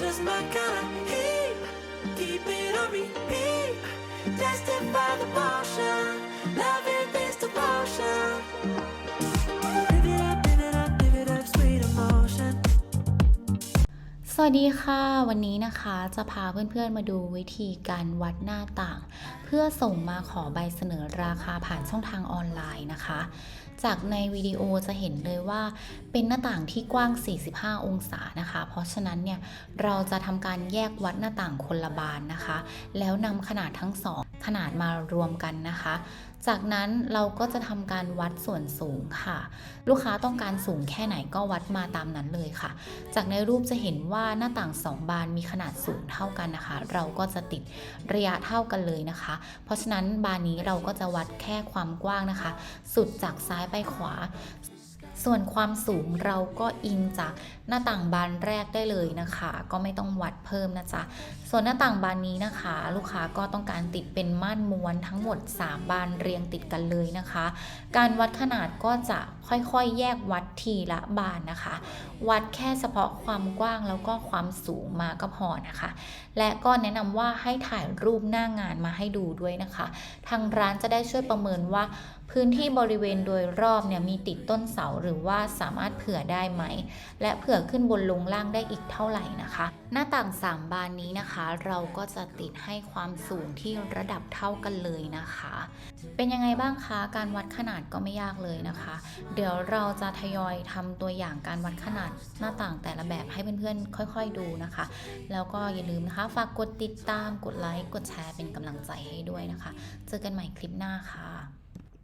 just my kind of heat. Keep it on repeat. Tested by the potion. Loving วัสดีค่ะ วันนี้นะคะจะพาเพื่อนๆมาดูวิธีการวัดหน้าต่าง เพื่อส่งมาขอใบเสนอราคาผ่านช่องทางออนไลน์นะคะ จากในวิดีโอจะเห็นเลยว่าเป็นหน้าต่างที่กว้าง 45 องศานะคะ เพราะฉะนั้นเนี่ยเราจะทำการแยกวัดหน้าต่างคนละบานนะคะ แล้วนำขนาดทั้งสองขนาดมารวมกันนะคะ จากนั้นเราก็จะทำการวัดส่วนสูงค่ะ ลูกค้าต้องการสูงแค่ไหนก็วัดมาตามนั้นเลยค่ะ จากในรูปจะเห็นว่าหน้าต่าง 2 บานมีขนาดสูงเท่ากันนะคะ เราก็จะติดระยะเท่ากันเลยนะคะ เพราะฉะนั้นบานนี้เราก็จะวัดแค่ความกว้างนะคะ สุดจากซ้ายไปขวา ส่วนความสูงเราก็อิงจากหน้าต่างบานแรกได้เลยนะคะ ก็ไม่ต้องวัดเพิ่มนะจ๊ะส่วนหน้าต่างบานนี้นะคะ ลูกค้าก็ต้องการติดเป็นม่านม้วนทั้งหมด 3 บานเรียงติดกันเลยนะคะ การวัดขนาดก็จะค่อยๆ แยกวัดทีละบานนะคะ วัดแค่เฉพาะความกว้างแล้วก็ความสูงมาก็พอนะคะ และก็แนะนำว่าให้ถ่ายรูปหน้างานมาให้ดูด้วยนะคะ ทางร้านจะได้ช่วยประเมินว่า พื้นที่บริเวณโดยรอบเนี่ยมีติดต้นเสาหรือว่าสามารถเผื่อได้ไหม และเผื่อขึ้นบนลงล่างได้อีกเท่าไหร่นะคะ หน้าต่าง 3 บานนี้นะคะ เราก็จะติดให้ความสูงที่ระดับเท่ากันเลยนะคะ เป็นยังไงบ้างคะการวัดขนาดก็ไม่ยากเลยนะคะ เดี๋ยวเราจะทยอยทำตัวอย่างการวัดขนาดหน้าต่างแต่ละแบบให้เพื่อนๆ ค่อย ๆดูนะคะ แล้วก็อย่าลืมนะคะฝากกดติดตามกดไลค์กดแชร์เป็นกำลังใจให้ด้วยนะคะ เจอกันใหม่คลิปหน้าค่ะ